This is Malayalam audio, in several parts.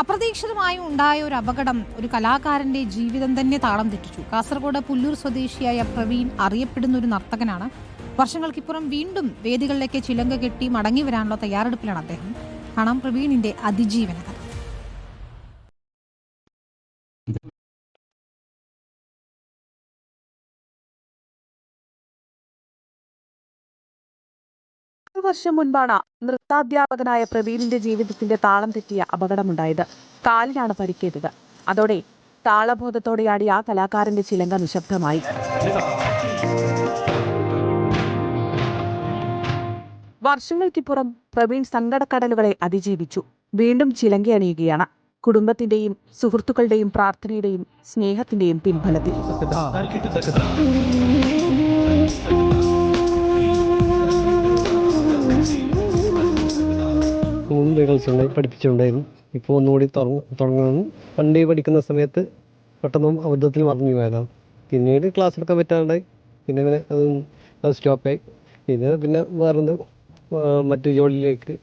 അപ്രതീക്ഷിതമായി ഉണ്ടായ ഒരു അപകടം ഒരു കലാകാരന്റെ ജീവിതം തന്നെ താളം തെറ്റിച്ചു. കാസർഗോഡ് പുല്ലൂർ സ്വദേശിയായ പ്രവീൺ അറിയപ്പെടുന്ന ഒരു നർത്തകനാണ്. വർഷങ്ങൾക്കിപ്പുറം വീണ്ടും വേദികളിലേക്ക് ചിലങ്ക കെട്ടി മടങ്ങി വരാനുള്ള തയ്യാറെടുപ്പിലാണ് അദ്ദേഹം. കാണാം പ്രവീണിന്റെ അതിജീവന കഥ വർഷം മുൻപാണ് നൃത്താധ്യാപകനായ പ്രവീണിന്റെ ജീവിതത്തിന്റെ താളം തെറ്റിയ അപകടമുണ്ടായത്. കാലിനാണ് പരിക്കേറ്റത്. അതോടെ താളബോധത്തോടെയാടി ആ കലാകാരന്റെ ചിലങ്ക നിശബ്ദമായി. വർഷങ്ങൾക്കിപ്പുറം പ്രവീൺ സങ്കടക്കടലുകളെ അതിജീവിച്ചു. വീണ്ടും ചിലങ്ക അണിയുകയാണ്. കുടുംബത്തിന്റെയും സുഹൃത്തുക്കളുടെയും പ്രാർത്ഥനയുടെയും സ്നേഹത്തിന്റെയും പിൻബലത്തിൽ. മുമ്പ് കളിച്ചിട്ടുണ്ടായി പഠിപ്പിച്ചിട്ടുണ്ടായിരുന്നു. ഇപ്പോൾ ഒന്നുകൂടി തുടങ്ങുന്നു. പണ്ട് പഠിക്കുന്ന സമയത്ത് പെട്ടെന്ന് അബദ്ധത്തിൽ മറന്നു പോയതാണ്. പിന്നീട് ക്ലാസ് എടുക്കാൻ പറ്റാണ്ടായി പിന്നെ അത് അത് സ്റ്റോപ്പായി പിന്നെ പിന്നെ വേറെ മറ്റു ജോലിയിലേക്ക്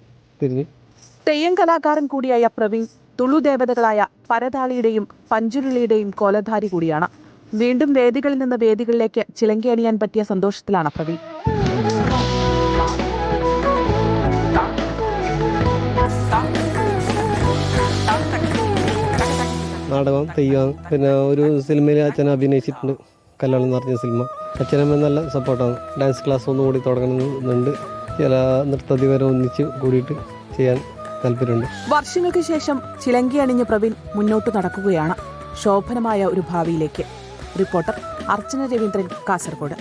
തിരിഞ്ഞു. തെയ്യം കലാകാരൻ കൂടിയായ പ്രവീൺ തുളു ദേവതകളായ പരതാളിയുടെയും പഞ്ചുരുളിയുടെയും കോലധാരി കൂടിയാണ്. വീണ്ടും വേദികളിൽ നിന്ന് വേദികളിലേക്ക് ചിലങ്കി അണിയാൻ പറ്റിയ സന്തോഷത്തിലാണ് പ്രവീൺ. നാടകം തെയ്യം പിന്നെ ഒരു സിനിമയിൽ അച്ഛൻ അഭിനയിച്ചിട്ടുണ്ട്. കല്യാണം എന്ന് പറഞ്ഞ സിനിമ. അച്ഛനമ്മ നല്ല സപ്പോർട്ടാണ്. ഡാൻസ് ക്ലാസ് ഒന്നുകൂടി തുടങ്ങണമെന്നുണ്ട് ചില നൃത്തധികാരം ഒന്നിച്ച് കൂടിയിട്ട് ചെയ്യാൻ താല്പര്യമുണ്ട്. വർഷങ്ങൾക്ക് ശേഷം ചിലങ്കി അണിഞ്ഞ പ്രവീൺ മുന്നോട്ട് നടക്കുകയാണ്. ശോഭനമായ ഒരു ഭാവിയിലേക്ക്. റിപ്പോർട്ടർ അർച്ചന രവീന്ദ്രൻ കാസർഗോഡ്.